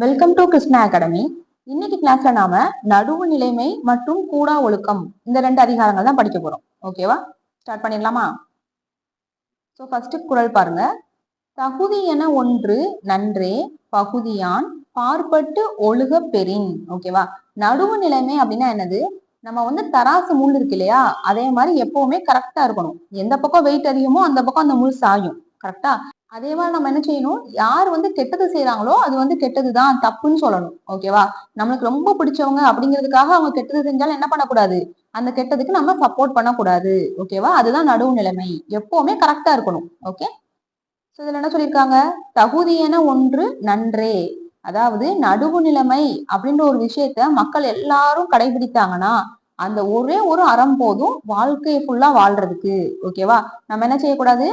Welcome to Krishna academy இன்னைக்கு கிளாஸ்ல நாம நடுவு நிலைமை மற்றும் கூடா ஒழுக்கம் இந்த ரெண்டு அதிகாரங்கள் தான் படிக்க போறோம். ஓகேவா ஸ்டார்ட் பண்ணிடலாமா? ஸோ ஃபர்ஸ்ட் குரல் பாருங்க. தகுதி என ஒன்று நன்றே பகுதியான் பார்ப்பட்டு ஒழுக பெறின். ஓகேவா நடுவு நிலைமை அப்படின்னா என்னது? நம்ம வந்து தராசு முள் இருக்கு இல்லையா? அதே மாதிரி எப்பவுமே கரெக்டா இருக்கணும். எந்த பக்கம் வெயிட் அதிகமோ அந்த பக்கம் அந்த முள் சாயும். கரெக்டா அதே மாதிரி நம்ம என்ன செய்யணும்? யார் வந்து கெட்டது செய்யறாங்களோ அது வந்து கெட்டதுதான் தப்புன்னு சொல்லணும். ஓகேவா நம்மளுக்கு ரொம்ப பிடிச்சவங்க அப்படிங்கிறதுக்காக அவங்க கெட்டது செஞ்சாலும் என்ன பண்ணக்கூடாது? அந்த கெட்டதுக்கு நம்ம சப்போர்ட் பண்ணக்கூடாது. ஓகேவா அதுதான் நடுவு நிலைமை. எப்பவுமே கரெக்டா இருக்கணும். ஓகே ஸோ இதுல என்ன சொல்லியிருக்காங்க? தகுதியென ஒன்று நன்றே. அதாவது நடுவு நிலைமை அப்படின்ற ஒரு விஷயத்த மக்கள் எல்லாரும் கடைபிடித்தாங்கன்னா அந்த ஒரே ஒரு அறம் போதும் வாழ்க்கையை ஃபுல்லா வாழ்றதுக்கு. ஓகேவா நம்ம என்ன செய்யக்கூடாது?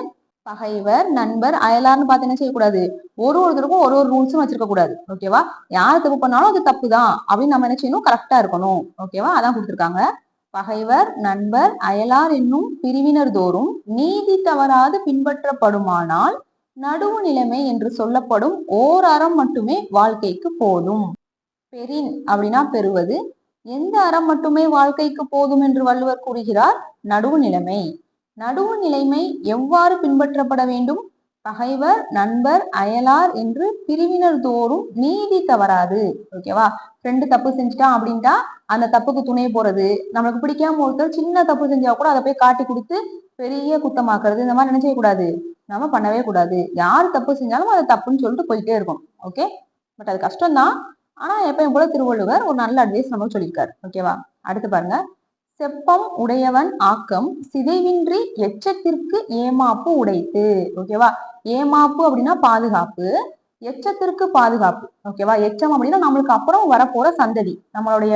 பகைவர் நண்பர் அயலார்னு பார்த்து என்ன செய்யக்கூடாது? ஒரு ஒருத்தருக்கும் ஒரு ஒரு ரூல்ஸும் வச்சிருக்க கூடாது. ஓகேவா யார் தப்பு பண்ணாலும் அது தப்பு தான் அப்படின்னு நம்ம என்ன செய்யணும்? கரெக்டா இருக்கணும். ஓகேவா அதான் கொடுத்துருக்காங்க. பகைவர் நண்பர் அயலார் என்னும் பிரிவினர் தோறும் நீதி தவறாது பின்பற்றப்படுமானால் நடுவு நிலைமை என்று சொல்லப்படும் ஓர் அறம் மட்டுமே வாழ்க்கைக்கு போதும். பெரின் அப்படின்னா பெறுவது. எந்த அறம் மட்டுமே வாழ்க்கைக்கு போதும் என்று வள்ளுவர் கூறுகிறார்? நடுவு நிலைமை. நடுவு நிலைமை எவ்வாறு பின்பற்றப்பட வேண்டும்? பகைவர் நண்பர் அயலார் என்று பிரிவினர் தோறும் நீதி தவறாது. ஓகேவா ஃப்ரெண்டு தப்பு செஞ்சுட்டான் அப்படின்ட்டா அந்த தப்புக்கு துணை போறது. நம்மளுக்கு பிடிக்காம ஒருத்தர் சின்ன தப்பு செஞ்சா கூட அதை போய் காட்டி கொடுத்து பெரிய குத்தமாக்குறது. இந்த மாதிரி என்ன கூடாது. நம்ம பண்ணவே கூடாது. யார் தப்பு செஞ்சாலும் அது தப்புன்னு சொல்லிட்டு போயிட்டே இருக்கும். ஓகே பட் அது கஷ்டம் தான் ஆனா எப்பயும் போல திருவள்ளுவர் ஒரு நல்ல அட்வைஸ் நமக்கு சொல்லியிருக்காரு. ஓகேவா அடுத்து பாருங்க. செப்பம் உடையவன் ஆக்கம் சிதைவின்றி எச்சத்திற்கு ஏமாப்பு உடைத்து. ஓகேவா ஏமாப்பு அப்படின்னா பாதுகாப்பு எச்சத்திற்கு பாதுகாப்பு. ஓகேவா எச்சம் அப்படின்னா நம்மளுக்கு அப்புறம் வரப்போற சந்ததி. நம்மளுடைய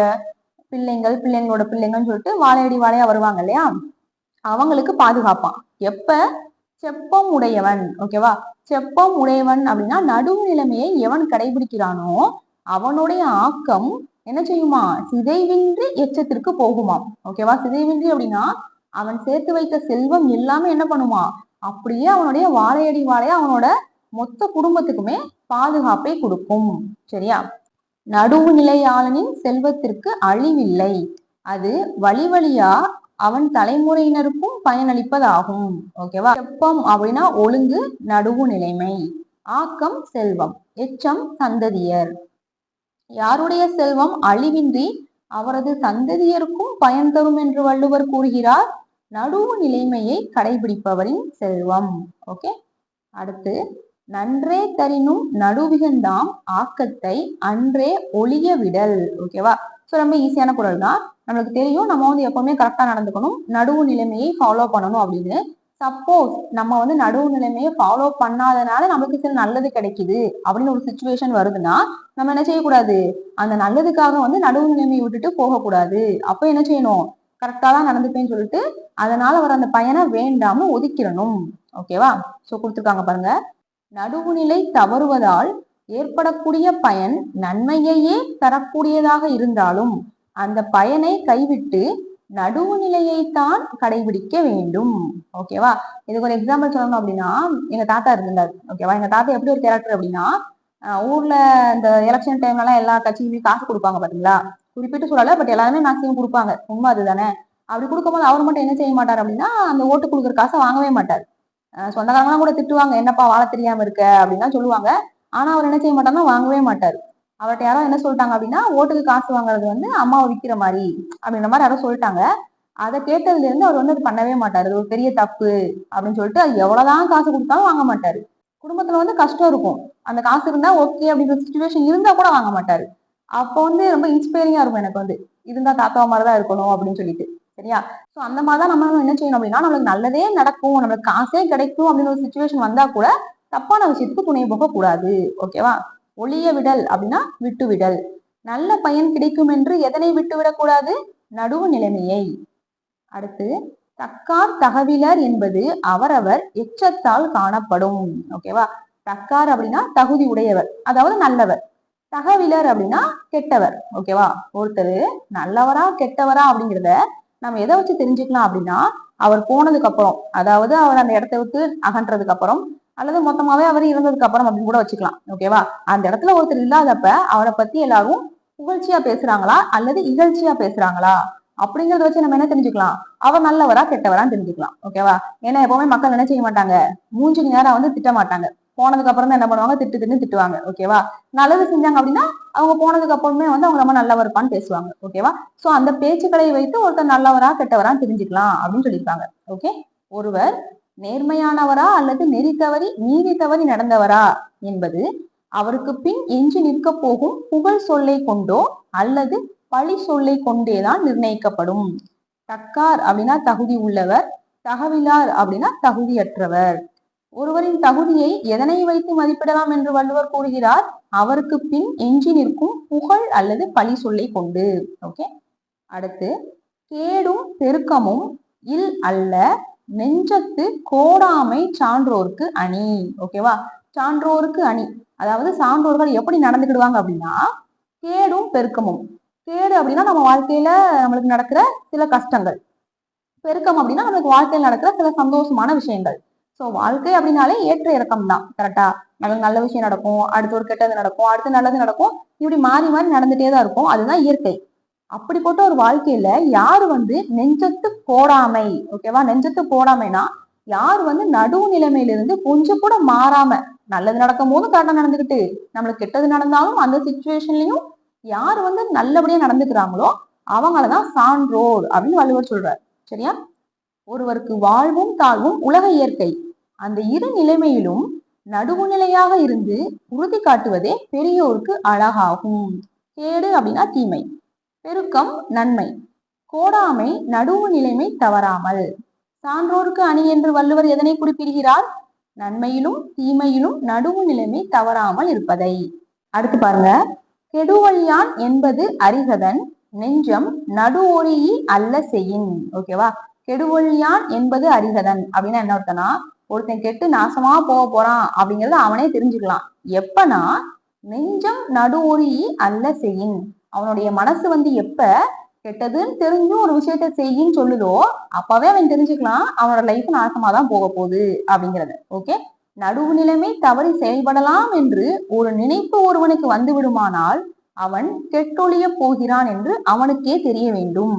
பிள்ளைங்கள் பிள்ளைங்களோட பிள்ளைங்கன்னு சொல்லிட்டு வாழையடி வாழையா வருவாங்க இல்லையா? அவங்களுக்கு பாதுகாப்பான். எப்ப? செப்பம் உடையவன். ஓகேவா செப்பம் உடையவன் அப்படின்னா நடுவு நிலைமையை எவன் கடைபிடிக்கிறானோ அவனுடைய ஆக்கம் என்ன செய்யுமா? சிதைவின்றி எச்சத்திற்கு போகுமாம் ஓகேவா சிதைவின்றி அப்படின்னா அவன் சேர்த்து வைத்த செல்வம் எல்லாமே என்ன பண்ணுமா? அப்படியே அவனுடைய வாழையடி வாழையா அவனோட மொத்த குடும்பத்துக்குமே பாதுகாப்பை கொடுக்கும். சரியா? நடுவு நிலையாளனின் செல்வத்திற்கு அழிவில்லை. அது வழி வழியா அவன் தலைமுறையினருக்கும் பயனளிப்பதாகும். ஓகேவா செப்பம் அப்படின்னா ஒழுங்கு நடுவு நிலைமை ஆக்கம் செல்வம். எச்சம் சந்ததியர். யாருடைய செல்வம் அழிவின்றி அவரது சந்ததியருக்கும் பயன் தரும் என்று வள்ளுவர் கூறுகிறார். நடுவு நிலைமையை கடைபிடிப்பவரின் செல்வம். ஓகே? அடுத்து நன்றே தரினும் நடுவிகந்தாம் ஆக்கத்தை அன்றே ஒளிய விடல். ஓகேவா ஸோ ரொம்ப ஈஸியான குரல் தான் நம்மளுக்கு தெரியும். நம்ம வந்து எப்பவுமே கரெக்டா நடந்துக்கணும். நடுவு நிலைமையை ஃபாலோ பண்ணணும் அப்படின்னு. சப்போஸ் நம்ம வந்து நடுவு நிலைமையை ஃபாலோ பண்ணாதனால நமக்கு சில நல்லது கிடைக்குது அப்படின்னு ஒரு சுச்சுவேஷன் வருதுன்னா நம்ம என்ன செய்யக்கூடாது? அந்த நல்லதுக்காக வந்து நடுவு நிலைமையை விட்டுட்டு போகக்கூடாது. அப்போ என்ன செய்யணும்? கரெக்டா தான் நடந்துப்பேன்னு சொல்லிட்டு அதனால வர அந்த பயனை வேண்டாம ஒதுக்கிடணும். ஓகேவா ஸோ கொடுத்துருக்காங்க பாருங்க. நடுவுநிலை தவறுவதால் ஏற்படக்கூடிய பயன் நன்மையையே தரக்கூடியதாக இருந்தாலும் அந்த பயனை கைவிட்டு நடுவு நிலையைத்தான் கடைபிடிக்க வேண்டும். ஓகேவா இதுக்கு ஒரு எக்ஸாம்பிள் சொல்லணும் அப்படின்னா எங்க தாத்தா இருந்தார். ஓகேவா எங்க தாத்தா எப்படி ஒரு கேரக்டர் அப்படின்னா ஊர்ல இந்த எலெக்ஷன் டைம்லலாம் எல்லா கட்சியுமே காசு கொடுப்பாங்க பாத்தீங்களா? குறிப்பிட்டு சொல்லல பட் எல்லாருமே மேக்சிமம் கொடுப்பாங்க. உண்மை அதுதானே? அப்படி கொடுக்கும்போது அவர் மட்டும் என்ன செய்ய மாட்டார் அப்படின்னா அந்த ஓட்டு கொடுக்குற காசை வாங்கவே மாட்டார். சொந்தக்காரங்களாம் கூட திட்டுவாங்க என்னப்பா வாழ தெரியாம இருக்க? அப்படின்னா சொல்லுவாங்க. ஆனா அவர் என்ன செய்ய மாட்டாருன்னா வாங்கவே மாட்டார். அவர்கிட்ட யாரோ என்ன சொல்லிட்டாங்க அப்படின்னா ஓட்டுக்கு காசு வாங்குறது வந்து அம்மாவை விற்கிற மாதிரி அப்படின்ற மாதிரி யாரோ சொல்லிட்டாங்க. அதை கேட்டதுல இருந்து அவர் வந்து அது பண்ணவே மாட்டாரு. ஒரு பெரிய தப்பு அப்படின்னு சொல்லிட்டு அது எவ்வளவுதான் காசு கொடுத்தாலும் வாங்க மாட்டாரு. குடும்பத்துல வந்து கஷ்டம் இருக்கும். அந்த காசு இருந்தா ஓகே அப்படின்ற சுச்சுவேஷன் இருந்தா கூட வாங்க மாட்டாரு. அப்போ வந்து ரொம்ப இன்ஸ்பைரிங்கா இருக்கும் எனக்கு வந்து. இருந்தா தாத்தா மாதிரிதான் இருக்கணும் அப்படின்னு சொல்லிட்டு. சரியா? சோ அந்த மாதிரிதான் நம்ம என்ன செய்யணும் அப்படின்னா நம்மளுக்கு நல்லதே நடக்கும் நம்மளுக்கு காசே கிடைக்கும் அப்படின்னு ஒரு சுச்சுவேஷன் வந்தா கூட தப்பான விஷயத்துக்கு துணை போக கூடாது ஓகேவா? ஒளிய விடல் அப்படின்னா விட்டுவிடல். நல்ல பயன் கிடைக்கும் என்று எதனை விட்டுவிடக்கூடாது? நடுவு நிலைமையை அடுத்து தக்கார் தகவிலர் என்பது அவரவர் எச்சத்தால் காணப்படும். ஓகேவா தக்கார் அப்படின்னா தகுதி உடையவர் அதாவது நல்லவர். தகவிலர் அப்படின்னா கெட்டவர் ஓகேவா ஒருத்தர் நல்லவரா கெட்டவரா அப்படிங்கிறத நம்ம எதை வச்சு தெரிஞ்சுக்கலாம் அப்படின்னா அவர் போனதுக்கு அப்புறம் அதாவது அவர் அந்த இடத்த விட்டு அகன்றதுக்கு அப்புறம் அல்லது மொத்தமாவே அவர் இருந்ததுக்கு அப்புறம் அப்படின்னு கூட வச்சுக்கலாம். ஓகேவா அந்த இடத்துல ஒருத்தர் இல்லாதப்ப அவரை பத்தி எல்லாரும் புகழ்ச்சியா பேசுறாங்களா? அல்லது இகழ்ச்சியா பேசுறாங்களா? அப்படிங்கறத வச்சு நம்ம என்ன தெரிஞ்சுக்கலாம்? அவர் நல்லவரா கெட்டவரான்னு தெரிஞ்சுக்கலாம். ஓகேவா ஏன்னா எப்பவுமே மக்கள் என்ன செய்ய மாட்டாங்க? மூஞ்சுக்கு நேரம் வந்து திட்ட மாட்டாங்க. போனதுக்கு அப்புறம் தான் என்ன பண்ணுவாங்க? திட்டு திட்டு திட்டுவாங்க. ஓகேவா நல்லது செஞ்சாங்க அப்படின்னா அவங்க போனதுக்கு அப்புறமே வந்து அவங்க ரொம்ப நல்லவர் இருப்பான்னு பேசுவாங்க. ஓகேவா சோ அந்த பேச்சுக்களை வைத்து ஒருத்தர் நல்லவரா கெட்டவரான்னு தெரிஞ்சுக்கலாம் அப்படின்னு சொல்லியிருக்காங்க. ஓகே ஒருவர் நேர்மையானவரா அல்லது நெறி தவறி நீதி தவறி நடந்தவரா? என்பது அவருக்கு பின் எஞ்சி நிற்க போகும் புகழ் சொல்லை கொண்டோ அல்லது பழி சொல்லை கொண்டேதான் நிர்ணயிக்கப்படும். தக்கார் அப்படின்னா தகுதி உள்ளவர் தகவிலார் அப்படின்னா தகுதியற்றவர். ஒருவரின் தகுதியை எதனை வைத்து மதிப்பிடலாம் என்று வள்ளுவர் கூறுகிறார்? அவருக்கு பின் எஞ்சி நிற்கும் புகழ் அல்லது பழி சொல்லை கொண்டு. ஓகே? அடுத்து கேடும் பெருக்கமும் இல் அல்ல நெஞ்சத்து கோடாமை சான்றோருக்கு அணி. ஓகேவா சான்றோருக்கு அணி. அதாவது சான்றோர்கள் எப்படி நடந்துக்கிடுவாங்க அப்படின்னா கேடும் பெருக்கமும். கேடு அப்படின்னா நம்ம வாழ்க்கையில நம்மளுக்கு நடக்கிற சில கஷ்டங்கள். பெருக்கம் அப்படின்னா நம்மளுக்கு வாழ்க்கையில் நடக்கிற சில சந்தோஷமான விஷயங்கள். ஸோ வாழ்க்கை அப்படின்னாலே ஏற்ற இறக்கம் தான். கரெக்டா நமக்கு நல்ல விஷயம் நடக்கும். அடுத்து ஒரு கெட்டது நடக்கும். அடுத்து நல்லது நடக்கும். இப்படி மாறி மாறி நடந்துட்டே தான் இருக்கும். அதுதான் இயற்கை. அப்படிப்பட்ட ஒரு வாழ்க்கையில யாரு வந்து நெஞ்சத்து போடாமை ஓகேவா நெஞ்சத்து போடாமைனா யார் வந்து நடுவு நிலைமையிலிருந்து கொஞ்சம் கூட மாறாம நல்லது நடக்கும் போது கரெக்டாக நடந்துக்கிட்டு நம்மளுக்கு கெட்டது நடந்தாலும் அந்த சுச்சுவேஷன்லயும் யார் வந்து நல்லபடியா நடந்துக்கிறாங்களோ அவங்கள தான் சான்றோர் அப்படின்னு வள்ளுவர் சொல்றார். சரியா? ஒருவருக்கு வாழ்வும் தாழ்வும் உலக இயற்கை. அந்த இரு நிலைமையிலும் நடுவு நிலையாக இருந்து உறுதி காட்டுவதே பெரியோருக்கு அழகாகும். கேடு அப்படின்னா தீமை. பெருக்கம் நன்மை. கோடாமை நடுவு நிலைமை தவறாமல். சான்றோருக்கு அணி என்று வள்ளுவர் எதனை குறிப்பிடுகிறார்? நன்மையிலும் தீமையிலும் நடுவு நிலைமை தவறாமல் இருப்பதை. அடுத்து பாருங்க. கெடுவழியான் என்பது அரிகதன் நெஞ்சம் நடுவொரியை அல்ல செய்யின். ஓகேவா கெடுவழியான் என்பது அரிகதன் அப்படின்னா என்ன அர்த்தம்னா ஒருத்தன் கெட்டு நாசமா போக போறான் அப்படிங்கறத அவனே தெரிஞ்சுக்கலாம். எப்பனா நெஞ்சம் நடுவொழியி அல்ல செய்யின். அவனுடைய மனசு வந்து எப்ப கெட்டதுன்னு தெரிஞ்சும் ஒரு விஷயத்த செய்யின்னு சொல்லுதோ அப்பவே அவன் தெரிஞ்சுக்கலாம் அவனோட லைஃப் நாசமா தான் போக போகுது அப்படிங்கறத. ஓகே நடுவு நிலைமை தவறி செயல்படலாம் என்று ஒரு நினைப்பு ஒருவனுக்கு வந்து விடுமானால் அவன் கெட்டொழிய போகிறான் என்று அவனுக்கே தெரிய வேண்டும்.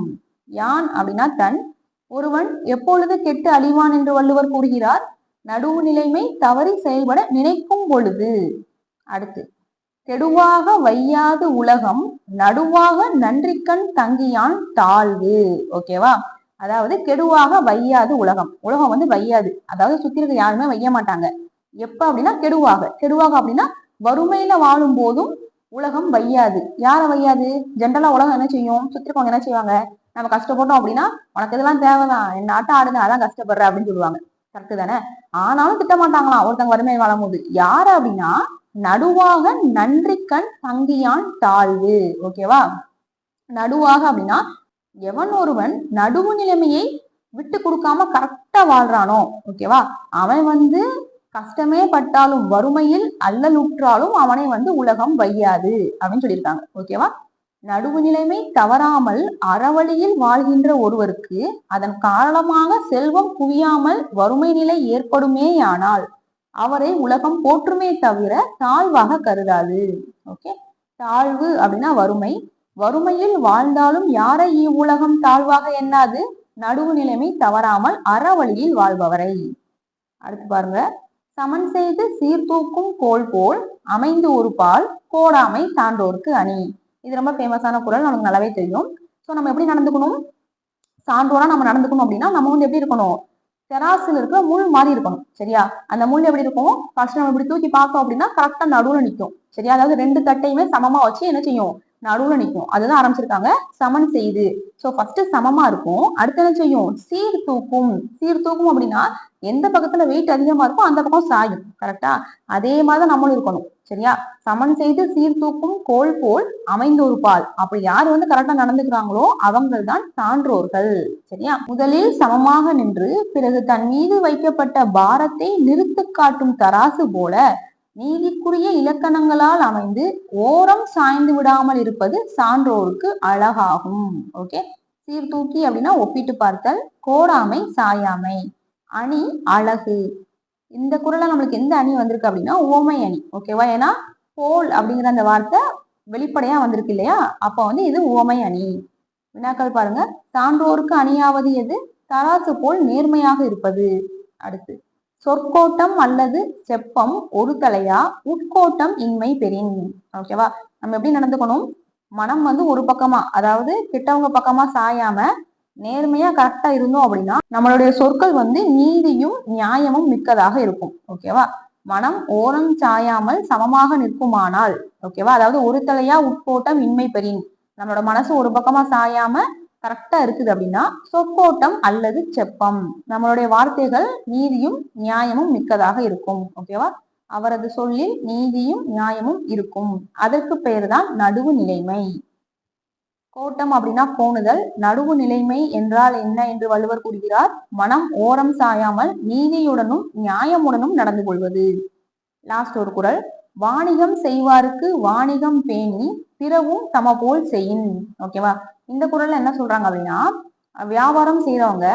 யான் அப்படின்னா தன். ஒருவன் எப்பொழுது கெட்டு அழிவான் என்று வள்ளுவர் கூறுகிறார்? நடுவு நிலைமை தவறி செயல்பட நினைக்கும் பொழுது. அடுத்து கெடுவாக வையாது உலகம் நடுவாக நன்றிக்கண் தங்கியான் தாழ்வு. ஓகேவா அதாவது கெடுவாக வையாது உலகம். உலகம் வந்து வையாது. அதாவது சுத்தி இருக்க யாருமே வைய மாட்டாங்க. எப்ப அப்படின்னா கெடுவாக. கெடுவாக அப்படின்னா வறுமையில வாழும் போதும் உலகம் வையாது. யார வையாது? ஜென்ரலா உலகம் என்ன செய்யும்? சுத்தி இருக்கவங்க என்ன செய்வாங்க? நம்ம கஷ்டப்பட்டோம் அப்படின்னா உனக்கு இதெல்லாம் தேவைதான். என் நாட்டை ஆடுங்க அதான் கஷ்டப்படுற அப்படின்னு சொல்லுவாங்க. கரெக்டு தானே? ஆனாலும் திட்ட மாட்டாங்களாம் ஒருத்தங்க வறுமை வாழும் போது யாரு அப்படின்னா நடுவாக நன்றி கண் தங்கியான் தாழ்வு. ஓகேவா நடுவாக அப்படின்னா எவன் ஒருவன் நடுவு நிலைமையை விட்டு கொடுக்காம கரெக்டா வாழ்றானோ ஓகேவா அவன் வந்து கஷ்டமே பட்டாலும் வறுமையில் அல்லலுற்றாலும் அவனை வந்து உலகம் வையாது அப்படின்னு சொல்லியிருக்காங்க. ஓகேவா நடுவு நிலைமை தவறாமல் அறவழியில் வாழ்கின்ற ஒருவருக்கு அதன் காரணமாக செல்வம் குவியாமல் வறுமை நிலை ஏற்படுமேயானால் அவரை உலகம் போற்றுமே தவிர தாழ்வாக கருதாது. ஓகே தாழ்வு அப்படின்னா வறுமை. வறுமையில் வாழ்ந்தாலும் யாரை இவ்வுலகம் தாழ்வாக எண்ணாது? நடுவு நிலைமை தவறாமல் அறவழியில் வாழ்பவரை. அடுத்து பாருங்க. சமன் செய்து சீர்தூக்கும் கோல் போல் அமைந்து ஒரு பால் கோடாமை சான்றோருக்கு அணி. இது ரொம்ப ஃபேமஸான குரல் நமக்கு நல்லாவே தெரியும். ஸோ நம்ம எப்படி நடந்துக்கணும்? சான்றோரா நம்ம நடந்துக்கணும் அப்படின்னா நம்ம வந்து எப்படி இருக்கணும்? தெராசில் இருக்கிற முள் மாதிரி இருக்கணும் சரியா? அந்த முள் எப்படி இருக்கும்? ஃபர்ஸ்ட் நம்ம இப்படி தூக்கி பார்த்தோம் அப்படின்னா கரெக்டா நடுவுல நிற்கும் சரியா? அதாவது ரெண்டு தட்டையுமே சமமா வச்சு என்ன செய்யும்? நடுவுல நிற்கும் அதுதான் ஆரம்பிச்சிருக்காங்க. சமன் செய்து. சோ ஃபர்ஸ்ட் சமமா இருக்கும். அடுத்து என்ன செய்யும்? சீர் தூக்கும். சீர் தூக்கும் அப்படின்னா எந்த பக்கத்துல வெயிட் அதிகமா இருக்கோ அந்த பக்கம் சாயும். கரெக்டா அதே மாதிரி நம்மளும் இருக்கணும். சரியா? சமன் செய்து சீர் தூக்கும் கோல் போல் அமைந்த ஒரு பால். அப்படி யார் வந்து கரெக்டா நடந்துக்கிறாங்களோ அவங்கள் தான் சான்றோர்கள். சரியா? முதலில் சமமாக நின்று பிறகு தன் மீது வைக்கப்பட்ட பாரத்தை நிறுத்து காட்டும் தராசு போல நீதிக்குரிய இலக்கணங்களால் அமைந்து ஓரம் சாய்ந்து விடாமல் இருப்பது சான்றோருக்கு அழகாகும். ஓகே சீர்தூக்கி அப்படின்னா ஒப்பிட்டு பார்த்தல் கோடாமை சாயாமை. அணி அழகு. இந்த குரல்ல நம்மளுக்கு எந்த அணி வந்திருக்கு அப்படின்னா ஓமை அணி. ஓகேவா ஏன்னா போல் அப்படிங்கிற அந்த வார்த்தை வெளிப்படையா வந்திருக்கு இல்லையா? அப்ப வந்து இது ஓமை அணி. வினாக்கள் பாருங்க. சான்றோருக்கு அணியாவது எது? தராசு போல் நேர்மையாக இருப்பது. அடுத்து சொற்கோட்டம் அல்லது செப்பம் ஒரு தலையா? உட்கோட்டம் இன்மை பெறின். ஓகேவா நம்ம எப்படி நடந்துக்கணும்? மனம் வந்து ஒரு பக்கமா அதாவது கிட்டவங்க பக்கமா சாயாம நேர்மையா கரெக்டா இருந்தோம் அப்படின்னா நம்மளுடைய சொற்கள் வந்து நீதியும் நியாயமும் மிக்கதாக இருக்கும். ஓகேவா மனம் ஓரம் சாயாமல் சமமாக நிற்குமானால் ஓகேவா அதாவது ஒரு தலையா உட்கோட்டம் இன்மை பெறின். நம்மளோட மனசு ஒரு பக்கமா சாயாம கரெக்டா இருக்குது அப்படின்னா சொக்கோட்டம் அல்லது செப்பம். நம்மளுடைய வார்த்தைகள் நீதியும் நியாயமும் மிக்கதாக இருக்கும் ஓகேவா அவரது சொல்லில் நீதியும் நியாயமும் இருக்கும். அதற்கு பெயர்தான் நடுவு நிலைமை. கோட்டம் அப்படின்னா கோணுதல். நடுவு நிலைமை என்றால் என்ன என்று வள்ளுவர் கூறுகிறார்? மனம் ஓரம் சாயாமல் நீதியுடனும் நியாயமுடனும் நடந்து கொள்வது. லாஸ்ட் ஒரு குரல். வாணிகம் செய்வாருக்கு வாணிகம் பேணி பிறவும் தம போல் செய்யின் ஓகேவா இந்த குரல்ல என்ன சொல்றாங்க அப்படின்னா வியாபாரம் செய்யறவங்க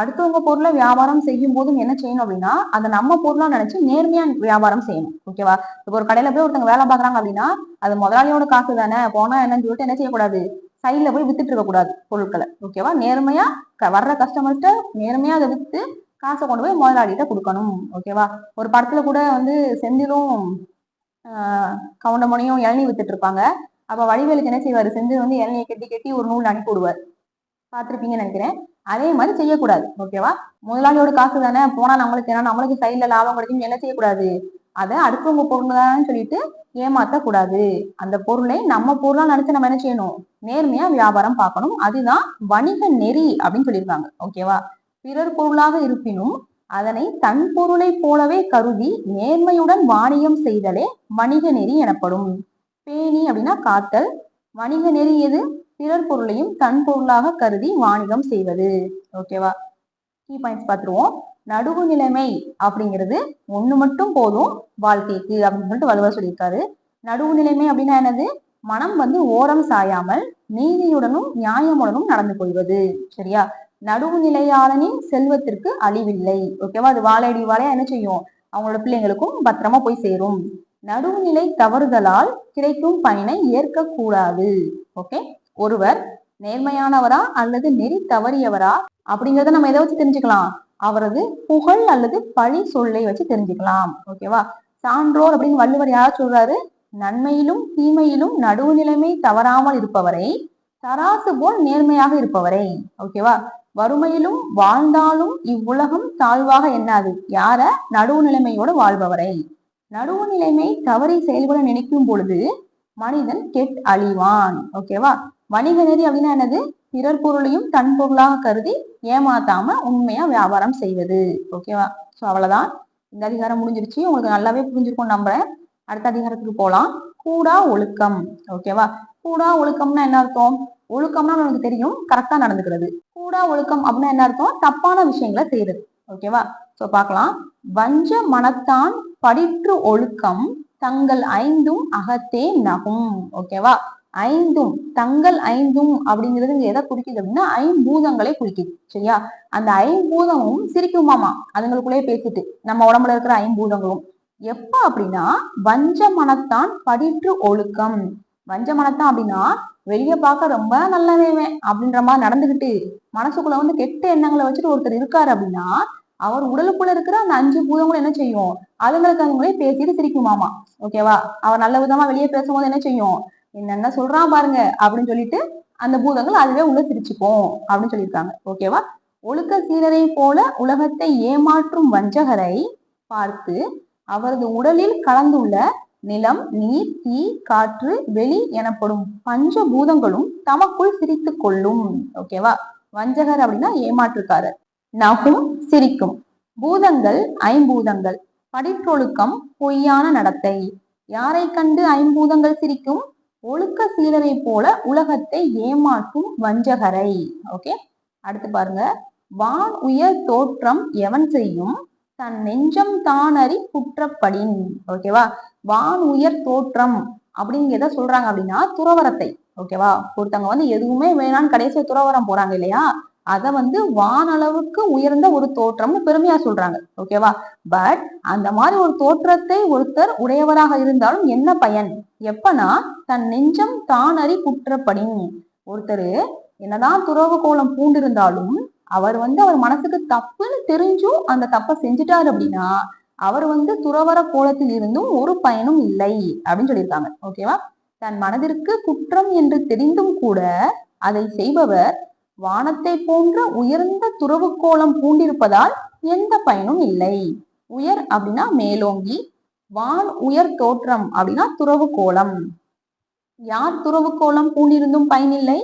அடுத்தவங்க பொருளை வியாபாரம் செய்யும் போதும் என்ன செய்யணும் அப்படின்னா அதை நம்ம பொருளா நினைச்சு நேர்மையா வியாபாரம் செய்யணும். ஓகேவா இப்போ ஒரு கடையில போய் ஒருத்தவங்க வேலை பாக்குறாங்க அப்படின்னா அது முதலாளியோட காசு தானே போனா என்னன்னு சொல்லிட்டு என்ன செய்யக்கூடாது? சைட்ல போய் வித்துட்டு இருக்க கூடாது பொருட்களை ஓகேவா நேர்மையா வர்ற கஸ்டமர்கிட்ட நேர்மையா அதை வித்து காசை கொண்டு போய் முதலாளிகிட்ட கொடுக்கணும். ஓகேவா ஒரு படத்துல கூட வந்து செந்திலும் கவுண்டமணியும் இளநீ வித்துட்டு இருப்பாங்க. அப்ப வடிவேலுக்கு என்ன செய்வாரு? செந்தில் வந்து இளநியை கட்டி கட்டி ஒரு நூல் அனுப்பி விடுவார் பார்த்துருப்பீங்கன்னு நினைக்கிறேன். அதே மாதிரி செய்யக்கூடாது. ஓகேவா முதலாளியோட காசு தானே? போனா நம்மளுக்கு ஏன்னா நம்மளுக்கு சைட்ல லாபம் கிடைக்கும் என்ன செய்யக்கூடாது? அதை அடுத்தவங்க பொருள் தானே சொல்லிட்டு ஏமாத்த கூடாது அந்த பொருளை நம்ம பொருளா நினைச்சு நம்ம என்ன செய்யணும்? நேர்மையா வியாபாரம் பார்க்கணும். அதுதான் வணிக நெறி அப்படின்னு சொல்லியிருக்காங்க. ஓகேவா பிறர் பொருளாக இருப்பினும் அதனை தன் பொருளை போலவே கருதி நேர்மையுடன் வாணியம் செய்தலே வணிக நெறி எனப்படும். பேணி அப்படின்னா காத்தல். வணிக நெறி எது? பிறர் பொருளையும் தன் பொருளாக கருதி வாணிகம் செய்வது. ஓகேவா கீ பாயிண்ட்ஸ் பார்த்துருவோம் நடுவு நிலைமை அப்படிங்கிறது ஒண்ணு மட்டும் போதும் வாழ்க்கைக்கு அப்படின்னு சொல்லிட்டு வலுவாக சொல்லியிருக்காரு. நடுவு நிலைமை அப்படின்னா என்னது? மனம் வந்து ஓரம் சாயாமல் நீதியுடனும் நியாயமுடனும் நடந்து கொள்வது. சரியா? நடுவு நிலையாளனின் செல்வத்திற்கு அழிவில்லை. ஓகேவா அது வாழையடி வாழையா என்ன செய்யும்? அவங்களோட பிள்ளைங்களுக்கும் பத்திரமா போய் சேரும். நடுவுநிலை தவறுதலால் கிடைக்கும் பயனை ஏற்கக்கூடாது. ஓகே ஒருவர் நேர்மையானவரா அல்லது நெறி தவறியவரா அப்படிங்கறத நம்ம எதை வச்சு தெரிஞ்சுக்கலாம்? அவரது புகழ் அல்லது பழி சொல்லை வச்சு தெரிஞ்சுக்கலாம். ஓகேவா சான்றோர் அப்படின்னு வள்ளுவர் யார் சொல்றாரு? நன்மையிலும் தீமையிலும் நடுவுநிலைமை தவறாமல் இருப்பவரை தராசு போல் நேர்மையாக இருப்பவரை. ஓகேவா வறுமையிலும் வாழ்ந்தாலும் இவ்வுலகம் தாழ்வாக எண்ணாது யார? நடுவு நிலைமையோடு வாழ்பவரை. நடுவு நிலைமை தவறி செயல்பட நினைக்கும் பொழுது மனிதன் கெட் அழிவான். ஓகேவா வணிக நெறி அப்படின்னா என்னது? பிறர் பொருளையும் தன் பொருளாக கருதி ஏமாத்தாம உண்மையா வியாபாரம் செய்வது. ஓகேவா சோ அவ்வளவுதான். இந்த அதிகாரம் முடிஞ்சிருச்சு. உங்களுக்கு நல்லாவே புரிஞ்சிருக்கும் நம்புறேன். அடுத்த அதிகாரத்துக்கு போலாம். கூடா ஒழுக்கம். ஓகேவா கூடா ஒழுக்கம்னா என்ன அர்த்தம்? ஒழுக்கம்னா நமக்கு தெரியும். கரெக்டா நடந்துக்கிறது. கூடா ஒழுக்கம் அப்படின்னா என்ன அர்த்தம்? தப்பான விஷயங்களை செய்யறது ஓகேவா சோ பார்க்கலாம். வஞ்ச மனத்தான் படிற்று ஒழுக்கம் தங்கள் ஐந்தும் அகத்தே நகும். ஓகேவா ஐந்தும் தங்கள் ஐந்தும் அப்படிங்கிறது எதை குறிக்குது அப்படின்னா ஐம்பூதங்களை குறிக்குது. சரியா? அந்த ஐம்பூதமும் சிரிக்குமாமா? அதுங்களுக்குள்ளே பேசிட்டு நம்ம உடம்புல இருக்கிற ஐம்பூதங்களும். எப்ப அப்படின்னா வஞ்ச மனத்தான் படிற்று ஒழுக்கம். வஞ்ச மனத்தான் அப்படின்னா வெளிய பார்க்க ரொம்ப நல்லதேவேன் அப்படின்ற மாதிரி நடந்துகிட்டு மனசுக்குள்ள வந்து கெட்ட எண்ணங்களை வச்சுட்டு ஒருத்தர் இருக்காரு அப்படின்னா அவர் உடலுக்குள்ள இருக்கிற அந்த அஞ்சு பூதங்களும் என்ன செய்யும்? அதுங்களுக்கு அதுங்களே பேசிட்டு சிரிக்குமாமா. ஓகேவா அவர் நல்ல விதமா வெளியே பேசும்போது என்ன செய்யும்? என்னென்ன சொல்றான் பாருங்க அப்படின்னு சொல்லிட்டு அந்த பூதங்கள் அதுவே உள்ள சிரிச்சுக்கும் அப்படின்னு சொல்லியிருக்காங்க. ஓகேவா ஒழுக்க சீரரை போல உலகத்தை ஏமாற்றும் வஞ்சகரை பார்த்து அவரது உடலில் கலந்துள்ள நிலம் நீர் தீ காற்று வெளி எனப்படும் பஞ்ச பூதங்களும் தமக்குள் சிரித்து கொள்ளும். ஓகேவா வஞ்சகர் அப்படின்னா ஏமாற்றுக்காரர். நகும் சிரிக்கும். பூதங்கள் ஐம்பூதங்கள். படிற்றொழுக்கம் பொய்யான நடத்தை. யாரை கண்டு ஐம்பூதங்கள் சிரிக்கும்? ஒழுக்க சீலரை போல உலகத்தை ஏமாற்றும் வஞ்சகரை. ஓகே? அடுத்து பாருங்க. வான் உயர் தோற்றம் எவன் செய்யும்? தன் நெஞ்சம் தானறி குற்றப்படின். ஓகேவா? வான் உயர் தோற்றம் அப்படின்னு எதை சொல்றாங்க அப்படின்னா துறவரத்தை. ஓகேவா? ஒருத்தவங்க வந்து எதுவுமே வேணான்னு கடைசியை துறவரம் போறாங்க இல்லையா? அதை வந்து வானளவுக்கு உயர்ந்த ஒரு தோற்றம்னு பெருமையா சொல்றாங்க. ஓகேவா பட் அந்த மாதிரி ஒரு தோற்றத்தை ஒருத்தர் உடையவராக இருந்தாலும் என்ன பயன்? எப்பனா தன் நெஞ்சம் தானறி குற்றப்படின். ஒருத்தர் என்னதான் துறவு கோலம் பூண்டிருந்தாலும் அவர் வந்து அவர் மனசுக்கு தப்புன்னு தெரிஞ்சும் அந்த தப்பை செஞ்சுட்டாரு அப்படின்னா அவர் வந்து துறவர கோலத்தில் இருந்தும் ஒரு பயனும் இல்லை அப்படின்னு சொல்லியிருக்காங்க. ஓகேவா தன் மனதிற்கு குற்றம் என்று தெரிந்தும் கூட அதை செய்பவர் வானத்தை போன்ற உயர்ந்த துறவு கோலம் பூண்டிருப்பதால் எந்த பயனும் இல்லை. உயர் அப்படின்னா மேலோங்கி வான் உயர் தோற்றம் அப்படின்னா துறவு கோலம் யார் துறவு கோலம் பூண்டிருந்தும் பயனில்லை?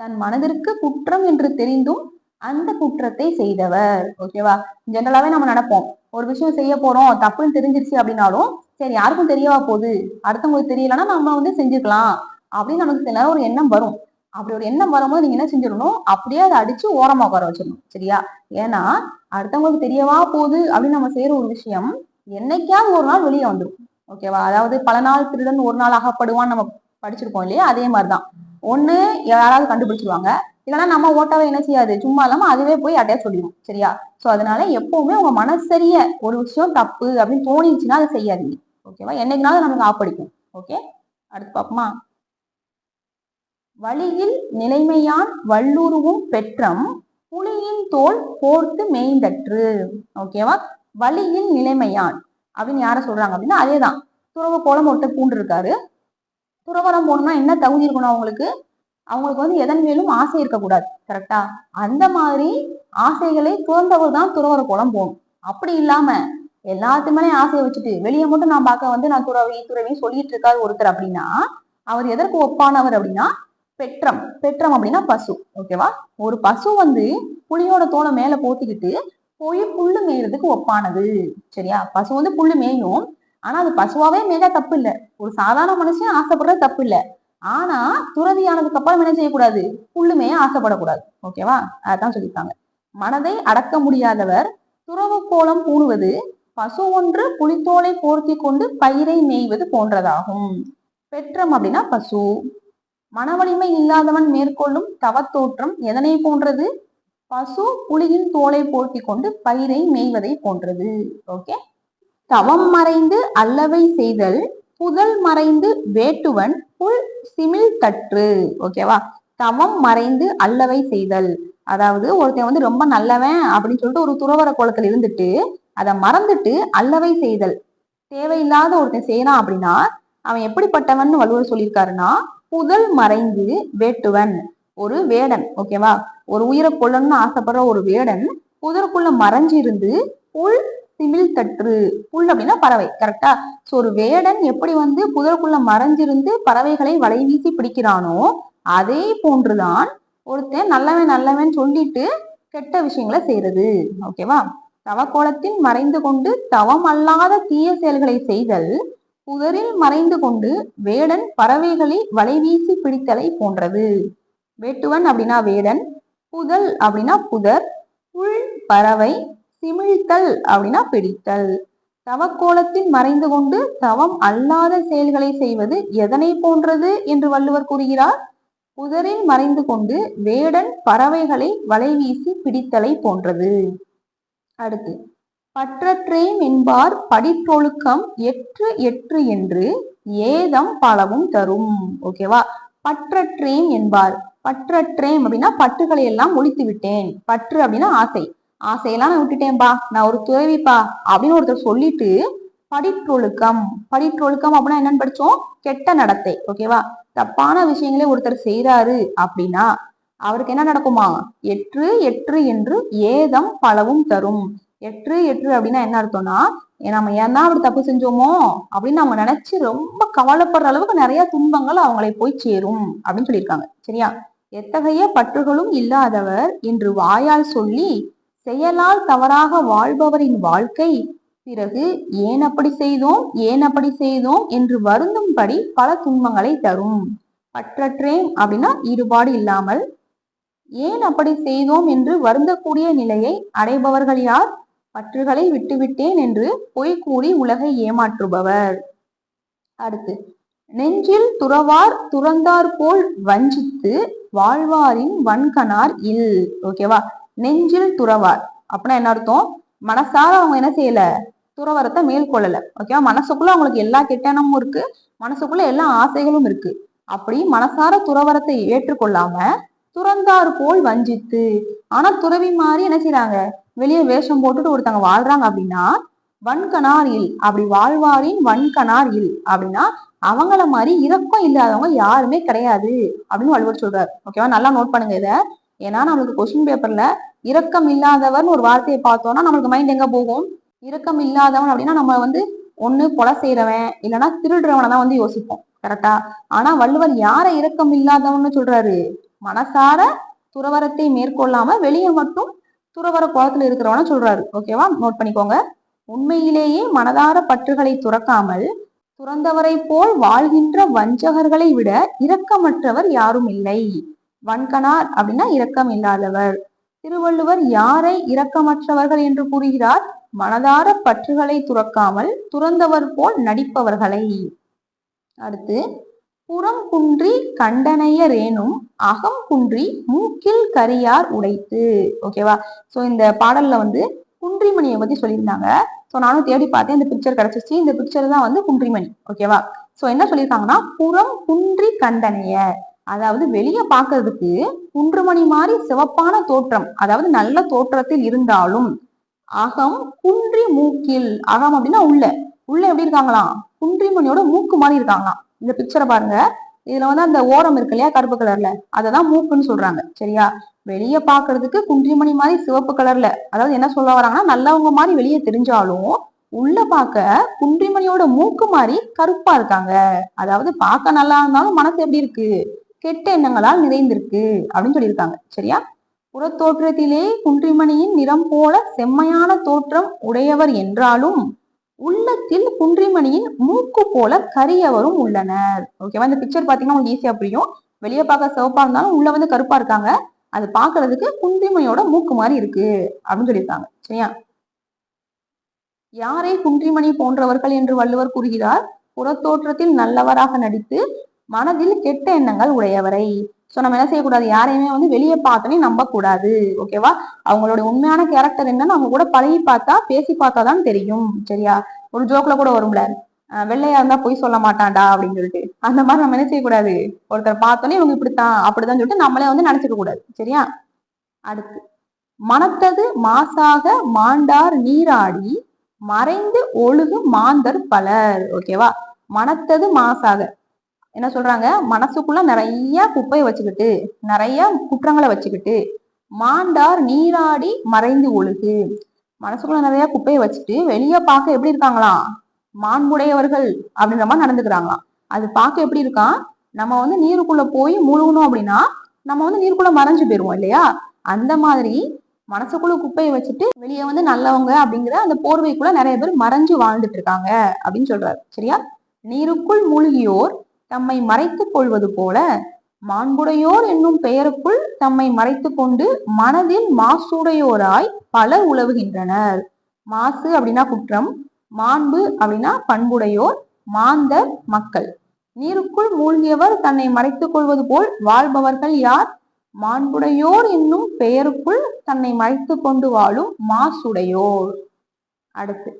தன் மனதிற்கு குற்றம் என்று தெரிந்தும் அந்த குற்றத்தை செய்தவர். ஓகேவா ஜென்ரலாவே நம்ம நடப்போம். ஒரு விஷயம் செய்ய போறோம் தப்புன்னு தெரிஞ்சிருச்சு அப்படின்னாலும் சரி யாருக்கும் தெரியவா போகுது? அடுத்தவங்களுக்கு தெரியலன்னா நம்ம வந்து செஞ்சுக்கலாம் அப்படின்னு நமக்கு சில ஒரு எண்ணம் வரும். அப்படி ஒரு எண்ணம் வரும்போது நீங்க என்ன செஞ்சிடணும்? அப்படியே அதை அடிச்சு ஓரமா உட்கார வச்சிடணும். சரியா? ஏன்னா அடுத்தவங்களுக்கு தெரியவா போகுது அப்படின்னு நம்ம செய்யற ஒரு விஷயம் என்னைக்காவது ஒரு நாள் வெளியே வந்துடும் ஓகேவா அதாவது பல நாள் திருடன் ஒரு நாள் அகப்படுவான்னு நம்ம படிச்சிருப்போம் இல்லையா? அதே மாதிரிதான். ஒண்ணு யாராவது கண்டுபிடிச்சிருவாங்க. இல்லைன்னா நம்ம ஓட்டாவே என்ன செய்யாது? சும்மா இல்லாம அதுவே போய் அட்டையா சொல்லிடும் சரியா? சோ அதனால எப்பவுமே உங்க மனசரிய ஒரு விஷயம் தப்பு அப்படின்னு தோணிச்சுன்னா அதை செய்யாதீங்க. ஓகேவா என்னைக்குனாலும் நமக்கு ஆப்படிக்கும். ஓகே அடுத்து பாப்போமா வழியில் நிலைமையான் வல்லுருவும் பெற்றம் புலியின் தோல் போர்த்து மேய்ந்தற்று. ஓகேவா வழியில் நிலைமையான். அப்படின்னு யார சொல்றாங்க அப்படின்னா அதேதான். துறவு கோலம் ஒருத்தர் பூண்டு இருக்காரு துறவரம் போகணும்னா என்ன தகுதி இருக்கணும் அவங்களுக்கு? அவங்களுக்கு வந்து எதன் மேலும் ஆசை இருக்கக்கூடாது. கரெக்டா அந்த மாதிரி ஆசைகளை துறந்தவர் தான் துறவர கோலம் போகணும் அப்படி இல்லாம எல்லாத்து மேலே ஆசையை வச்சுட்டு வெளியே மட்டும் நான் பார்க்க வந்து நான் துறவி துறவி சொல்லிட்டு இருக்காரு ஒருத்தர் அப்படின்னா அவர் எதற்கு ஒப்பானவர் அப்படின்னா பெற்றம். பெற்றம் அப்படின்னா பசு. ஓகேவா ஒரு பசு வந்து புளியோட தோலை மேல போத்திக்கிட்டு போய் புல்லு மேயறதுக்கு ஒப்பானது. சரியா? பசு வந்து புல்லு மேயும். ஆனா அது பசுவாவே மேல தப்பு இல்லை ஒரு சாதாரண மனுஷன் ஆசைப்படுறது தப்பு இல்லை ஆனா துறவியானதுக்கு அப்புறம் என்ன செய்யக்கூடாது? புல்லுமே ஆசைப்படக்கூடாது. ஓகேவா அதான் சொல்லியிருக்காங்க. மனதை அடக்க முடியாதவர் துறவு கோலம் பூணுவது பசு ஒன்று புலித்தோலை போர்த்தி கொண்டு பயிரை மேய்வது போன்றதாகும். பெற்றம் அப்படின்னா பசு. மனவலிமை இல்லாதவன் மேற்கொள்ளும் தவத்தோற்றம் எதனை போன்றது? பசு புலியின் தோலை போர்த்தி கொண்டு பயிரை மேய்வதை போன்றது. ஓகே தவம் மறைந்து அல்லவை செய்தல் புதல் மறைந்து வேட்டுவன் புல் சிமிழ் தற்று. ஓகேவா தவம் மறைந்து அல்லவை செய்தல். அதாவது ஒருத்தன் வந்து ரொம்ப நல்லவன் அப்படின்னு சொல்லிட்டு ஒரு துறவர குளத்துல இருந்துட்டு அதை மறந்துட்டு அல்லவை செய்தல். தேவையில்லாத ஒருத்தன் செய்யறான் அப்படின்னா அவன் எப்படிப்பட்டவன் வள்ளுவர் சொல்லியிருக்காருன்னா புதல் மறைந்து வேட்டுவன். ஒரு வேடன் ஓகேவா ஒரு உயிரை கொல்லணும்னு ஆசைப்படுற ஒரு வேடன் புதற்குள்ள மறைஞ்சு இருந்து புல் சிமிழ் தற்று புல் அப்படின்னா பறவை கரெக்டா சோ ஒரு வேடன் எப்படி வந்து புதற்குள்ள மறைஞ்சிருந்து பறவைகளை வலை வீசி பிடிக்கிறானோ அதே போன்றுதான் ஒருத்தன் நல்லவன் நல்லவன் சொல்லிட்டு கெட்ட விஷயங்களை செய்யறது ஓகேவா தவக்கோலத்தில் மறைந்து கொண்டு தவம் அல்லாத தீய செயல்களை செய்தல் புதரில் மறைந்து கொண்டு வேடன் பறவைகளை வலைவீசி பிடித்தலை போன்றது. வேட்டுவன் அப்படின்னா வேடன் புதல் அப்படின்னா புதர் புல் பறவை சிமிழ்த்தல் அப்படின்னா பிடித்தல். தவக்கோலத்தில் மறைந்து கொண்டு தவம் அல்லாத செயல்களை செய்வது எதனை போன்றது என்று வள்ளுவர் கூறுகிறார்? புதரில் மறைந்து கொண்டு வேடன் பறவைகளை வலைவீசி பிடித்தலை போன்றது. அடுத்து பற்றற்றேம் என்பார் படிற்றொழுக்கம் எற்று எற்று என்று ஏதம் பலவும் தரும். ஓகேவா பற்றற்றேம் என்பார். பற்றற்றேம் அப்படின்னா பட்டுகளை எல்லாம் ஒழித்து விட்டேன். பற்று அப்படின்னா ஆசை. ஆசையெல்லாம் நான் விட்டுட்டேன்பா. நான் ஒரு துறவிப்பா அப்படின்னு ஒருத்தர் சொல்லிட்டு படிற்றொழுக்கம் படிற்றொழுக்கம் அப்படின்னா என்னன்னு படிச்சோம்? கெட்ட நடத்தை. ஓகேவா தப்பான விஷயங்களே ஒருத்தர் செய்யறாரு அப்படின்னா அவருக்கு என்ன நடக்குமா? எற்று எற்று என்று ஏதம் பலவும் தரும். எற்று எற்று அப்படின்னா என்ன அர்த்தம்னா நம்ம ஏன்னா அப்படி தப்பு செஞ்சோமோ அப்படின்னு நம்ம நினைச்சு ரொம்ப கவலைப்படுற அளவுக்கு நிறைய துன்பங்கள் அவங்களை போய் சேரும் அப்படின்னு சொல்லியிருக்காங்க. சரியா? எத்தகைய பற்றுகளும் இல்லாதவர் என்று வாயால் சொல்லி செயலால் தவறாக வாழ்பவரின் வாழ்க்கை பிறகு ஏன் அப்படி செய்தோம் ஏன் அப்படி செய்தோம் என்று வருந்தும்படி பல துன்பங்களை தரும். பற்றற்றேன் அப்படின்னா ஈடுபாடு இல்லாமல் ஏன் அப்படி செய்தோம் என்று வருந்தக்கூடிய நிலையை அடைபவர்கள் யார்? பற்றுகளை விட்டுவிட்டேன் என்று பொய் கூறி உலகை ஏமாற்றுபவர். அடுத்து நெஞ்சில் துறவார் துறந்தார் போல் வஞ்சித்து வாழ்வாரின் வன்கணார் இல். ஓகேவா நெஞ்சில் துறவார். அப்படின்னா என்ன அர்த்தம்? மனசார அவங்க என்ன செய்யல? துறவரத்தை மேற்கொள்ளல. ஓகேவா மனசுக்குள்ள அவங்களுக்கு எல்லா கெட்டனமும் இருக்கு. மனசுக்குள்ள எல்லா ஆசைகளும் இருக்கு. அப்படி மனசார துறவரத்தை ஏற்றுக்கொள்ளாம துறந்தார் போல் வஞ்சித்து ஆனா துறவி மாதிரி என்ன செய்யறாங்க வெளியே வேஷம் போட்டுட்டு ஒருத்தவங்க வாழ்றாங்க அப்படின்னா வன்கணார் இல் அப்படி வாழ்வாரின் வன்கணார் இல் அப்படின்னா அவங்கள மாதிரி இறக்கம் இல்லாதவங்க யாருமே கிடையாது அப்படின்னு வள்ளுவர் சொல்றாரு. ஓகேவா நல்லா நோட் பண்ணுங்க இத. ஏன்னா நம்மளுக்கு கொஸ்டின் பேப்பர்ல இரக்கம் இல்லாதவர்னு ஒரு வார்த்தையை பார்த்தோம்னா நம்மளுக்கு மைண்ட் எங்க போகும்? இரக்கம் இல்லாதவன் அப்படின்னா நம்ம வந்து ஒண்ணு கொலை செய்யறவன் இல்லைன்னா திருடுறவனை தான் வந்து யோசிப்போம். கரெக்டா ஆனா வள்ளுவர் யார இரக்கம் இல்லாதவன்னு சொல்றாரு? மனசார துறவரத்தை மேற்கொள்ளாம வெளியே மட்டும் துறவர கோலத்துல இருக்கிறவன சொல்றாரு. ஓகேவா நோட் பண்ணிக்கோங்க. உண்மையிலேயே மனதார பற்றுகளை துறக்காமல் துறந்தவரை போல் வாழ்கின்ற வஞ்சகர்களை விட இரக்கமற்றவர் யாரும் இல்லை. வன்கனார் அப்படின்னா இரக்கம் இல்லாதவர். திருவள்ளுவர் யாரை இரக்கமற்றவர்கள் என்று கூறுகிறார்? மனதார பற்றுகளை துறக்காமல் துறந்தவர் போல் நடிப்பவர்களை. அடுத்து புறம் குன்றி கண்டனைய ரேனும் அகம் குன்றி மூக்கில் கரியார் உடைத்து. ஓகேவா சோ இந்த பாடல்ல வந்து குன்றிமணியை பத்தி சொல்லியிருந்தாங்க. ஸோ நானும் தேடி பார்த்தேன். இந்த பிக்சர் கிடைச்சிச்சு இந்த பிக்சர் தான் வந்து குன்றிமணி. ஓகேவா ஸோ என்ன சொல்லியிருக்காங்கன்னா புறம் குன்றி கண்டனைய அதாவது வெளியே பார்க்கறதுக்கு குன்றுமணி மாதிரி சிவப்பான தோற்றம் அதாவது நல்ல தோற்றத்தில் இருந்தாலும் அகம் குன்றி மூக்கில் அகம் அப்படின்னா உள்ள. உள்ள எப்படி இருக்காங்களாம்? குன்றிமணியோட மூக்கு மாதிரி இருக்காங்களாம். இந்த பிக்சரை பாருங்க. இதுல வந்து அந்த ஓரம் இருக்கு இல்லையா கருப்பு கலர்ல அததான் மூக்குன்னு சொல்றாங்க. சரியா? வெளியே பாக்குறதுக்கு குன்றிமணி மாதிரி சிவப்பு கலர்ல அதாவது என்ன சொல்ல வராங்கன்னா நல்லவங்க மாதிரி வெளியே தெரிஞ்சாலும் உள்ள பார்க்க குன்றிமணியோட மூக்கு மாதிரி கருப்பா இருக்காங்க. அதாவது பார்க்க நல்லா இருந்தாலும் மனசு எப்படி இருக்கு? கெட்ட எண்ணங்களால் நிறைந்திருக்கு அப்படின்னு சொல்லியிருக்காங்க. சரியா? புறத்தோற்றத்திலே குன்றிமணியின் நிறம் போல செம்மையான தோற்றம் உடையவர் என்றாலும் உள்ளத்தில் குன்றிமணியின் மூக்கு போல கரியவரும் உள்ளனர். ஓகேவா இந்த பிக்சர் பாத்தீங்கன்னா உங்களுக்கு ஈஸியா புரியும். வெளியே பார்க்க சிவப்பா இருந்தாலும் உள்ள வந்து கருப்பா இருக்காங்க. அது பாக்குறதுக்கு குன்றிமணியோட மூக்கு மாதிரி இருக்கு அப்படின்னு சொல்லியிருக்காங்க. சரியா? யாரை குன்றிமணி போன்றவர்கள் என்று வள்ளுவர் கூறுகிறார்? புறத்தோற்றத்தில் நல்லவராக நடித்து மனதில் கெட்ட எண்ணங்கள் உடையவரை. சோ நம்ம என்ன செய்யக்கூடாது? யாரையுமே வந்து வெளியே பார்த்தோன்னே நம்ப கூடாது ஓகேவா அவங்களோட உண்மையான கேரக்டர் என்னன்னு அவங்க கூட பழகி பார்த்தா பேசி பார்த்தா தான் தெரியும். சரியா? ஒரு ஜோக்ல கூட வரும்ல. வெள்ளையா இருந்தா பொய் சொல்ல மாட்டான்டா அப்படின்னு சொல்லிட்டு. அந்த மாதிரி நம்ம என்ன செய்யக்கூடாது? ஒருத்தர் பார்த்தோன்னே இவங்க இப்படித்தான் அப்படிதான் சொல்லிட்டு நம்மளே வந்து நினைச்சுக்க கூடாது. சரியா? அடுத்து. மனத்தது மாசாக மாண்டார் நீராடி மறைந்து ஒழுகு மாந்தர் பலர். ஓகேவா மனத்தது மாசாக. என்ன சொல்றாங்க? மனசுக்குள்ள நிறைய குப்பையை வச்சுக்கிட்டு நிறைய குற்றங்களை வச்சுக்கிட்டு மாண்டார் நீராடி மறைந்து ஒழுகு. மனசுக்குள்ள நிறைய குப்பையை வச்சுட்டு வெளியே பார்க்க எப்படி இருக்காங்களாம்? மாண்புடையவர்கள் அப்படின்ற மாதிரி நடந்துக்கிறாங்களாம். அது பார்க்க எப்படி இருக்கான்? நம்ம வந்து நீருக்குள்ள போய் முழுகணும் அப்படின்னா நம்ம வந்து நீருக்குள்ள மறைஞ்சு போயிருவோம் இல்லையா? அந்த மாதிரி மனசுக்குள்ள குப்பையை வச்சுட்டு வெளியே வந்து நல்லவங்க அப்படிங்கிற அந்த போர்வைக்குள்ள நிறைய பேர் மறைஞ்சு வாழ்ந்துட்டு இருக்காங்க அப்படின்னு சொல்றாரு. சரியா? நீருக்குள் மூழ்கியோர் தம்மை மறைத்துக் கொள்வது போல மாண்புடையோர் என்னும் பெயருக்குள் தம்மை மறைத்து கொண்டு மனதில் மாசுடையோராய் பலர் உழவுகின்றனர் மாசு அப்படின்னா குற்றம் மாண்பு அப்படின்னா பண்புடையோர் மாந்தர் மக்கள். நீருக்குள் மூழ்கியவர் தன்னை மறைத்துக் கொள்வது போல் வாழ்பவர்கள் யார்? மாண்புடையோர் என்னும் பெயருக்குள் தன்னை மறைத்து கொண்டு வாழும் மாசுடையோர். அடுத்து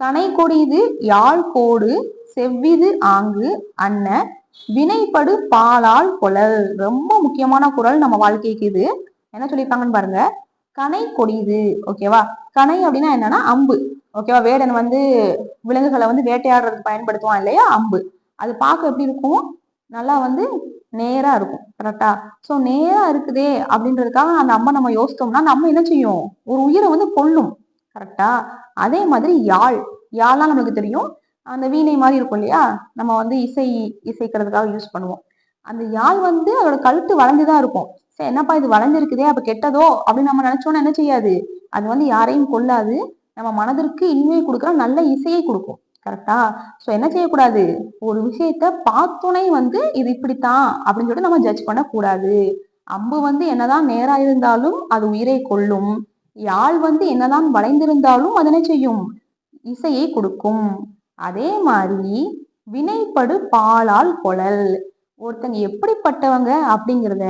கனை கொடிது யாழ் கோடு செவ்விது ஆங்கு அன்ன வினைப்படு பாலால் கொழல் ரொம்ப முக்கியமான குரல் நம்ம வாழ்க்கைக்கு இது. என்ன சொல்லியிருக்காங்கன்னு பாருங்க. கனை கொடிது. ஓகேவா? கனை அப்படின்னா என்னன்னா அம்பு. ஓகேவா? வேடன் வந்து விலங்குகளை வந்து வேட்டையாடுறதுக்கு பயன்படுத்துவான் இல்லையா? அம்பு. அது பார்க்க எப்படி இருக்கும்? நல்லா வந்து நேரா இருக்கும். கரெக்டா சோ நேரா இருக்குதே அப்படின்றதுக்காக அந்த அம்மா நம்ம யோசித்தோம்னா நம்ம என்ன செய்யும்? ஒரு உயிரை வந்து கொல்லும். கரெக்டா அதே மாதிரி யாழ். யாழ்லாம் நம்மளுக்கு தெரியும். அந்த வீணை மாதிரி இருக்கும் இல்லையா? நம்ம வந்து இசை இசைக்கிறதுக்காக யூஸ் பண்ணுவோம். அந்த யாழ் வந்து அதோட கழுத்து வளைஞ்சுதான் இருக்கும். சரி என்னப்பா இது வளைஞ்சிருக்குதே அப்ப கெட்டதோ? அப்படின்னு நம்ம நினைச்சோன்னா என்ன செய்யாது? அது வந்து யாரையும் கொல்லாது. நம்ம மனதிற்கு இனிமையை கொடுக்குற நல்ல இசையை கொடுக்கும். கரெக்டா சோ என்ன செய்யக்கூடாது? ஒரு விஷயத்த பார்த்துனே வந்து இது இப்படித்தான் அப்படின்னு சொல்லிட்டு நம்ம ஜட்ஜ் பண்ணக்கூடாது. அம்பு வந்து என்னதான் நேரா இருந்தாலும் அது உயிரை கொள்ளும் யாழ் வந்து என்னதான் வளைந்திருந்தாலும் அதனை செய்யும்? இசையை கொடுக்கும். அதே மாதிரி வினைப்படு பாலால் கொழல். ஒருத்தங்க எப்படிப்பட்டவங்க அப்படிங்கிறத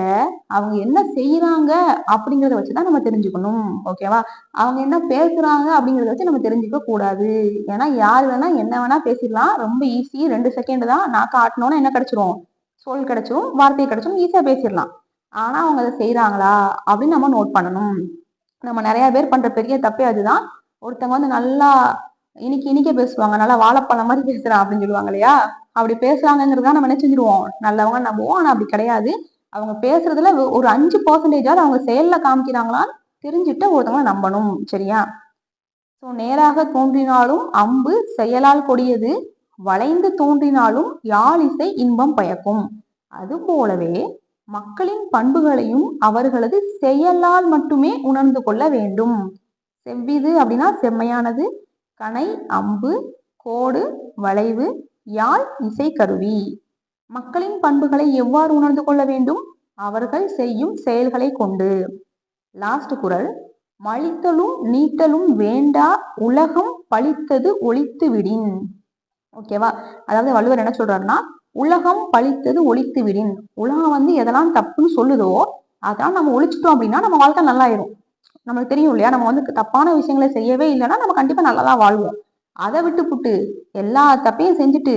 அவங்க என்ன செய்யறாங்க அப்படிங்கிறத வச்சுதான் நம்ம தெரிஞ்சுக்கணும். ஓகேவா அவங்க என்ன பேசுறாங்க அப்படிங்கிறத வச்சு நம்ம தெரிஞ்சுக்க கூடாது. ஏன்னா யார் வேணா என்ன வேணா பேசிடலாம். ரொம்ப ஈஸி ரெண்டு செகண்ட் தான். நான் காட்டணும்னா என்ன கிடைச்சிரும்? சொல் கிடைச்சிரும் வார்த்தை கிடைச்சிரும். ஈஸியா பேசிடலாம். ஆனா அவங்க அதை செய்யறாங்களா அப்படின்னு நம்ம நோட் பண்ணணும். நம்ம நிறைய பேர் பண்ற பெரிய தப்பே அதுதான். ஒருத்தங்க வந்து நல்லா இன்னைக்கு இனிக்க பேசுவாங்க. நல்லா வாழைப்பழம் மாதிரி பேசுறான் அப்படின்னு சொல்லுவாங்க இல்லையா அப்படி பேசுறாங்கிறதா நம்ம என்ன செஞ்சிருவோம். நல்லவங்க நம்புவோம். ஆனா அப்படி கிடையாது. அவங்க பேசுறதுல ஒரு அஞ்சு பர்சன்டேஜாவது அவங்க செயல்ல காமிக்கிறாங்களான்னு தெரிஞ்சுட்டு ஒருத்தவங்களை நம்பணும். சரியா? ஸோ நேராக தோன்றினாலும் அம்பு செயலால் கொடியது. வளைந்து தோன்றினாலும் யாழ் இசை இன்பம் பயக்கும். அது போலவே மக்களின் பண்புகளையும் அவர்களது செயலால் மட்டுமே உணர்ந்து கொள்ள வேண்டும். செவ்விது அப்படின்னா செம்மையானது. கனை அம்பு கோடு வளைவு யாழ் இசைக்கருவி மக்களின் பண்புகளை எவ்வாறு உணர்ந்து கொள்ள வேண்டும்? அவர்கள் செய்யும் செயல்களை கொண்டு. லாஸ்ட் குரல். மழித்தலும் நீட்டலும் வேண்டா உலகம் பழித்தது ஒழித்து விடின். ஓகேவா அதாவது வள்ளுவர் என்ன சொல்றாருன்னா உலகம் பழித்தது ஒழித்து விடின். உலகம் வந்து எதெல்லாம் தப்புன்னு சொல்லுதோ அதெல்லாம் நம்ம ஒழிச்சிட்டோம் அப்படின்னா நம்ம வாழ்க்கை நல்லாயிரும். நம்மளுக்கு தெரியும் இல்லையா? நம்ம வந்து தப்பான விஷயங்களை செய்யவே இல்லைன்னா நம்ம கண்டிப்பா நல்லா தான் வாழ்வோம். அதை விட்டு புட்டு எல்லா தப்பையும் செஞ்சுட்டு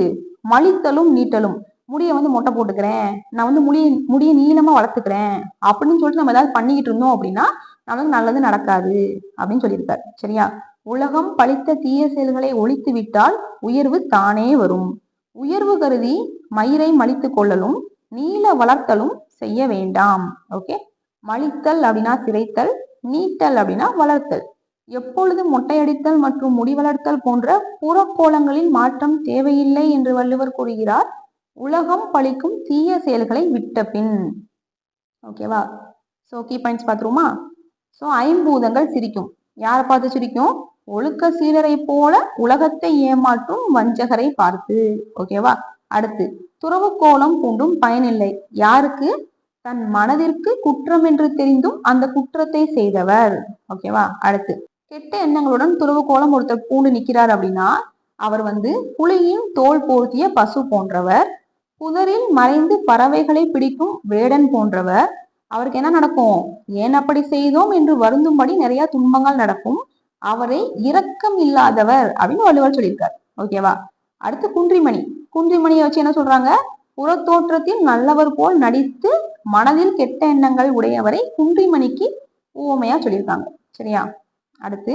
மலித்தலும் நீட்டலும். முடியை வந்து மொட்டை போட்டுக்கிறேன். நான் வந்து முடிய முடிய நீளமா வளர்த்துக்கிறேன். அப்படின்னு சொல்லிட்டு நம்ம ஏதாவது பண்ணிக்கிட்டு இருந்தோம் அப்படின்னா நமக்கு நல்லது நடக்காது அப்படின்னு சொல்லியிருக்காரு. சரியா? உலகம் பழித்த தீய செயல்களை ஒழித்து விட்டால் உயர்வு தானே வரும். உயர்வு கருதி மயிரை மலித்து கொள்ளலும் நீள வளர்த்தலும் செய்ய வேண்டாம். ஓகே? மலித்தல் அப்படின்னா சிறைத்தல் நீட்டல் அப்படின்னா வளர்த்தல். எப்பொழுது மொட்டையடித்தல் மற்றும் முடி வளர்த்தல் போன்ற புறக்கோலங்களில் மாற்றம் தேவையில்லை என்று வள்ளுவர் கூறுகிறார். உலகம் பழிக்கும் தீய செயல்களை விட்ட பின். ஓகேவா சோ கீ பாயிண்ட்ஸ் பார்த்துருமா சோ ஐம்பூதங்கள் சிரிக்கும். யாரை பார்த்து சிரிக்கும்? ஒழுக்க சீரரை போல உலகத்தை ஏமாற்றும் வஞ்சகரை பார்த்து. ஓகேவா அடுத்து துறவு கோலம் பூண்டும் பயனில்லை. யாருக்கு? தன் மனதிற்கு குற்றம் என்று தெரிந்தும் அந்த குற்றத்தை செய்தவர். ஓகேவா அடுத்து. கெட்ட எண்ணங்களுடன் துறவு கோலம் ஒருத்தர் பூண்டு நிக்கிறார் அப்படின்னா அவர் வந்து புலியின் தோல் போர்த்திய பசு போன்றவர். புதரில் மறைந்து பறவைகளை பிடிக்கும் வேடன் போன்றவர். அவருக்கு என்ன நடக்கும்? ஏன் அப்படி செய்தோம்? என்று வருந்தும்படி நிறைய துன்பங்கள் நடக்கும். அவரை இரக்கம் இல்லாதவர் அப்படின்னு வள்ளுவர் சொல்லியிருக்கார். ஓகேவா அடுத்து குன்றிமணி. குன்றிமணியை வச்சு என்ன சொல்றாங்க? புறத்தோற்றத்தில் நல்லவர் போல் நடித்து மனதில் கெட்ட எண்ணங்கள் உடையவரை குன்றிமணிக்கு ஊமையா சொல்லியிருக்காங்க. சரியா? அடுத்து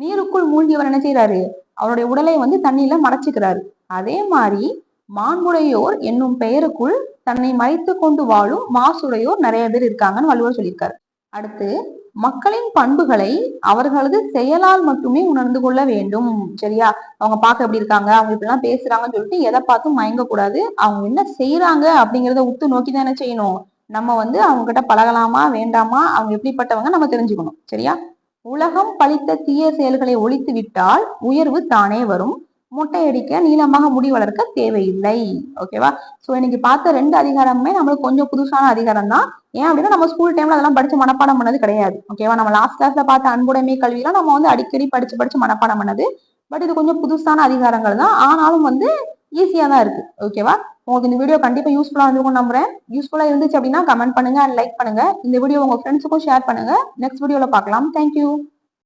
நீருக்குள் மூழ்கியவர் என்ன செய்யறாரு அவருடைய உடலை வந்து தண்ணியில மறைச்சுக்கிறாரு அதே மாதிரி மாண்புடையோர் என்னும் பெயருக்குள் தன்னை மறைத்து கொண்டு வாழும் மாசுடையோர் நிறைய பேர் இருக்காங்கன்னு வள்ளுவர் சொல்லியிருக்காரு. அடுத்து மக்களின் பண்புகளை அவர்களது செயலால் மட்டுமே உணர்ந்து கொள்ள வேண்டும். சரியா? அவங்க பார்க்க எப்படி இருக்காங்க? அவங்க இப்படிலாம் பேசுறாங்கன்னு சொல்லிட்டு எதை பார்த்தும் மயங்க கூடாது அவங்க என்ன செய்யறாங்க அப்படிங்கிறத உத்து நோக்கி தானே செய்யணும். நம்ம வந்து அவங்க கிட்ட பழகலாமா வேண்டாமா? அவங்க எப்படிப்பட்டவங்க நம்ம தெரிஞ்சுக்கணும். சரியா? உலகம் பழித்த தீய செயல்களை ஒழித்து விட்டால் உயர்வு தானே வரும். முட்டை அடிக்க நீளமாக முடி வளர்க்க தேவையில்லை. ஓகேவா சோ இன்னைக்கு பார்த்த ரெண்டு அதிகாரமுமே நம்மளுக்கு கொஞ்சம் புதுசான அதிகாரம் தான் ஏன் அப்படின்னா நம்ம ஸ்கூல் டைம்ல அதெல்லாம் படிச்சு மனப்பாடம் பண்ணது கிடையாது. ஓகேவா நம்ம லாஸ்ட் கிளாஸ்ல பார்த்த அன்புடைமை கல்வியெல்லாம் நம்ம வந்து அடிக்கடி படிச்சு படிச்சு மனப்பாடம் பண்ணது. பட் இது கொஞ்சம் புதுசான அதிகாரங்கள் தான். ஆனாலும் வந்து ஈஸியா தான் இருக்கு. ஓகேவா உங்களுக்கு இந்த வீடியோ கண்டிப்பா யூஸ்ஃபுல்லா இருந்திருக்கும் நம்புறேன். யூஸ்ஃபுல்லா இருந்துச்சு அப்படின்னா கமெண்ட் பண்ணுங்க அண்ட் லைக் பண்ணுங்க. இந்த வீடியோ உங்க ஃப்ரெண்ட்ஸுக்கும் ஷேர் பண்ணுங்க. நெக்ஸ்ட் வீடியோல பார்க்கலாம். தேங்க்யூ